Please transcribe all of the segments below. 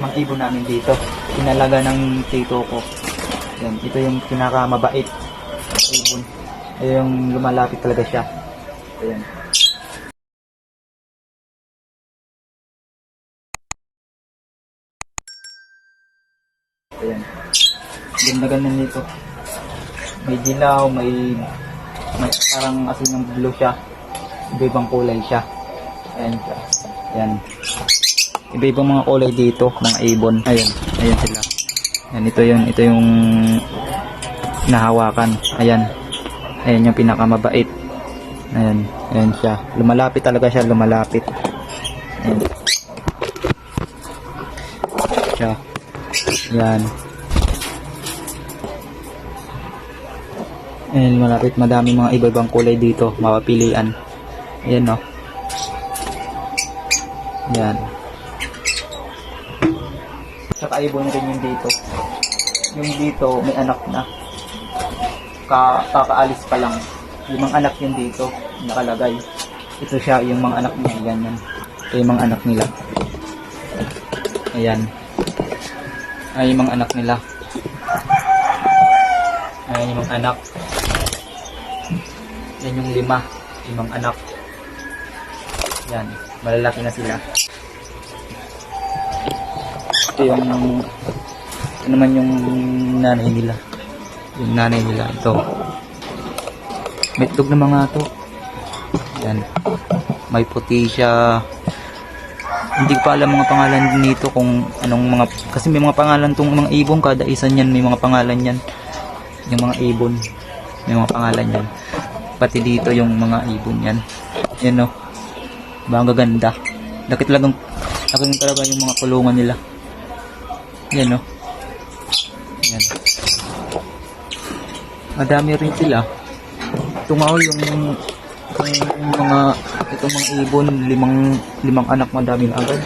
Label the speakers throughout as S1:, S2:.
S1: Mga ibon namin dito. Pinalaga ng tito ko. Yan, ito yung pinakamabait na ibon. Ay yung lumalapit talaga siya. Ayan. Ayan. Ganda-ganda nito. May dilaw, may, may parang asin ng blue siya. Iba-ibang kulay siya. Ayan siya. Ayan. Iba-ibang mga kulay dito, mga ibon. Ayan, ayan sila. Ayan, ito yung, ito yung nahawakan. Ayan. Ayan yung pinakamabait. Ayan, ayan siya. Lumalapit talaga siya, lumalapit. Ayan. Siya. Ayan. Ayan, malapit. Madami mga iba-ibang kulay dito. Mapapilian. Ayan, no. Ayan. Tsaka ibon rin yung dito. Yung dito, may anak na. Ka kakaalis pa lang. Limang anak yun dito, nakalagay. Ito siya, yung mga anak niya, ganyan. Ito yung mga anak nila. Ayan. Ay, yung mga anak nila. Ayan yung mga anak. Yan yung lima. Limang anak. Yan. Malalaki na sila. Ito yung ito naman yung nanay nila. Yung nanay nila. Ito. Metlog na mga to. Yan. May puti siya. Hindi pa alam mga pangalan nito kung anong mga kasi may mga pangalan tong mga ibon kada isa niyan may mga pangalan yan. Yung mga ibon may mga pangalan yan. Pati dito yung mga ibon yan. Yan no. Ba ang gaganda. Laki talagang laki talaga yung mga kulungan nila. Yan no. Yan. Madami rin sila. Ito nga oh, yung, yung mga itong mga ibon, limang limang anak madami na agad.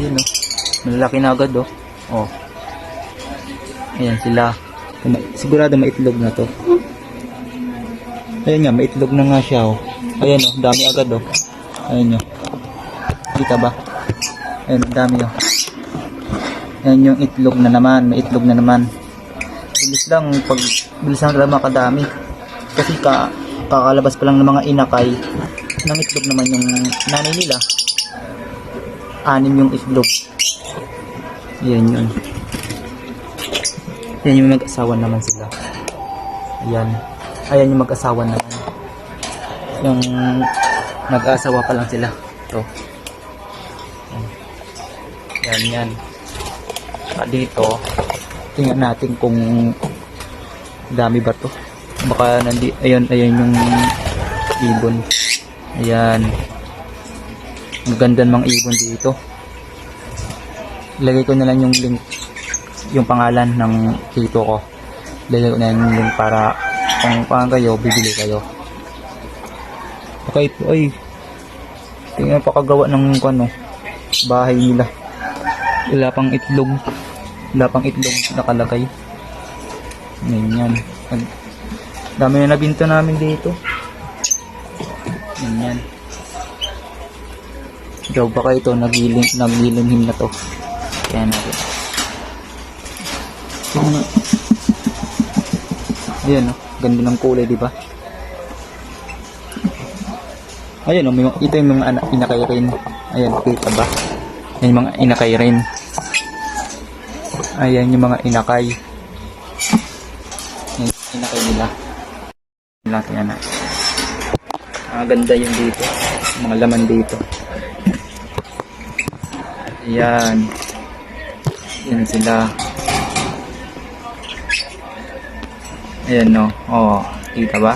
S1: Yan no. Malalaki na agad oh. Oh. Ayan sila. Sigurado maitlog na to. Ayan nga, maitlog na nga siya oh. Ayan oh, dami agad oh. Ayan nyo. Kita ba? Ayan, dami oh. Ayan yung itlog na naman, may itlog na naman. Bilis lang, pag bilis lang talaga makadami. Kasi ka, kakalabas pa lang ng mga inakay, ng itlog naman yung nanay nila. Anim yung itlog. Ayan yun. Ayan yung mag-asawa naman sila. Ayan. Ayan yung mag-asawa naman. Yung nag-asawa pa lang sila. Ito. Yan, yan. Saka dito, tingnan natin kung dami ba to. Baka nandi, ayun, ayun yung ibon. Ayan. Ang ganda ng ibon dito. Ilagay ko na lang yung link, yung pangalan ng tito ko. Ilagay ko na yung link para kung paano kayo, bibili kayo. Okay po, ay. Tingnan pa kagawa ng ano, bahay nila. Wala pang itlog. Wala pang itlog nakalagay. Ganyan. Dami na nabinto namin dito. Ganyan. Daw baka ito nagiling, nagilinhim na to. Kaya natin. Ayan oh, ganda ng kulay, di ba? Ayan oh, may, mga- ito yung mga anak, inakay rin. Ayan, kita ba? Ayan yung mga inakay rin. Ayan yung mga inakay. Ayan, inakay nila. Nila kaya na. Ang ganda yung dito. Mga laman dito. Ayan. Ayan sila. Ayan no. Oh, kita ba?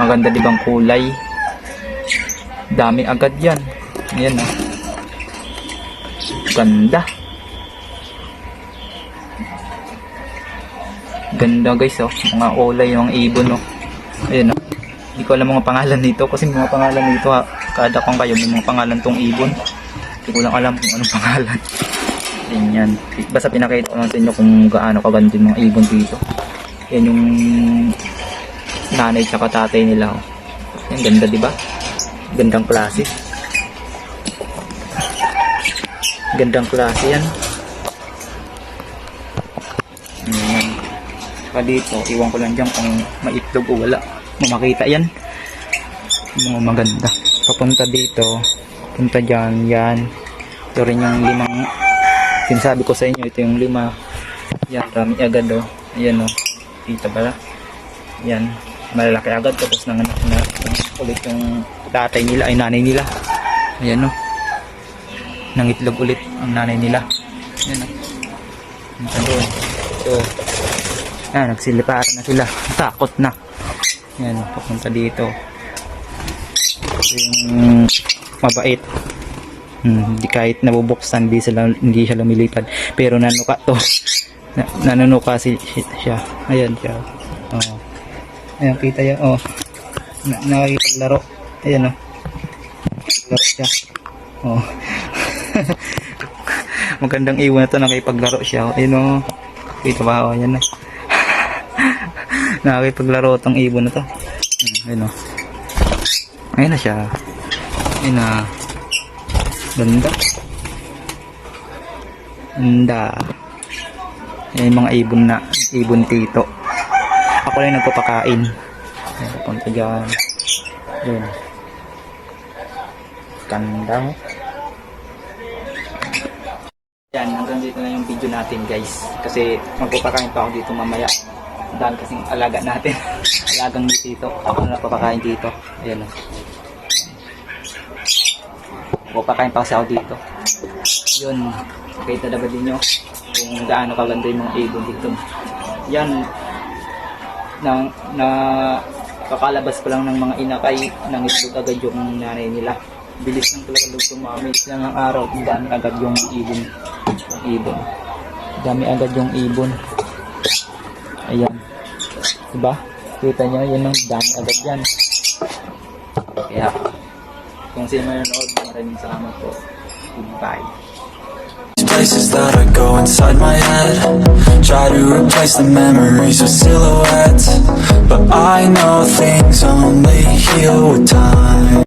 S1: Ang ganda di bang kulay? Dami agad yan. Ayan no. Ganda. Ganda guys oh. Mga kulay, mga ibon oh. Ayan oh. Hindi ko alam mga pangalan nito kasi mga pangalan nito ha. Kada kong kayo may mga pangalan tong ibon. Hindi ko lang alam kung anong pangalan. Ayan yan. Basta pinakita ko lang sa inyo kung gaano kaganda yung mga ibon dito. Yan yung nanay tsaka tatay nila. Oh. Yan, ganda di ba? Gandang klase. Gandang klase yan. Pa dito, iwan ko lang dyan kung maitlog o wala. Mamakita yan. Mga maganda. Papunta dito, punta dyan, yan. Ito rin yung limang, sinasabi ko sa inyo, ito yung lima. Yan, rami agad oh. Ayan oh. Kita ba? Yan. Malalaki agad tapos nang anak na ulit yung tatay nila, ay nanay nila. Ayan oh. Nangitlog ulit ang nanay nila. Ayan oh. Punta doon. So, Ayan, nagsiliparan na sila. Takot na. Yan, papunta dito. Ito yung mabait. Hmm, kahit nabubuksan, hindi, sila, hindi siya lumilipad. Pero nanuka to. Na, nanunuka si, si- siya. Ayan siya. Oh. Ayan, kita yan. Oh. Na, nakikipaglaro. Ayan, oh. Laro siya. Oh. Magandang iwan na to, nakikipaglaro siya. Ayan, oh. Kita ba? Oh, ayan na. Nakikipaglaro tong ibon na to. Hmm, ayun o. Ayun na siya. Ayun na. Ganda. Ganda. Ayun mga ibon na. Ibon tito. Ako lang nagpapakain. Ayun, papunta dyan. Ayun. Ganda. Yan, hanggang dito na yung video natin guys. Kasi magpapakain pa ako dito mamaya. Dami kasing alaga natin. Alagang dito. Ako na papakain dito. Ayan o. Papakain pa kasi ako dito. Yun. Kita ba din nyo kung gaano kaganda yung mga ibon dito. Yan. Na, na kakalabas pa lang ng mga inakay nang itlog agad yung nanay nila. Bilis ng talaga lug tumami. Lang ang araw gaano agad yung ibon. Yung ibon. Dami agad yung ibon. Diba? Kita niya, yun ang dami agad yan. Kaya, kung sino nanonood, maraming salamat po. Goodbye.
S2: Places that I go inside my head Try to replace the memories with silhouettes But I know things only heal with time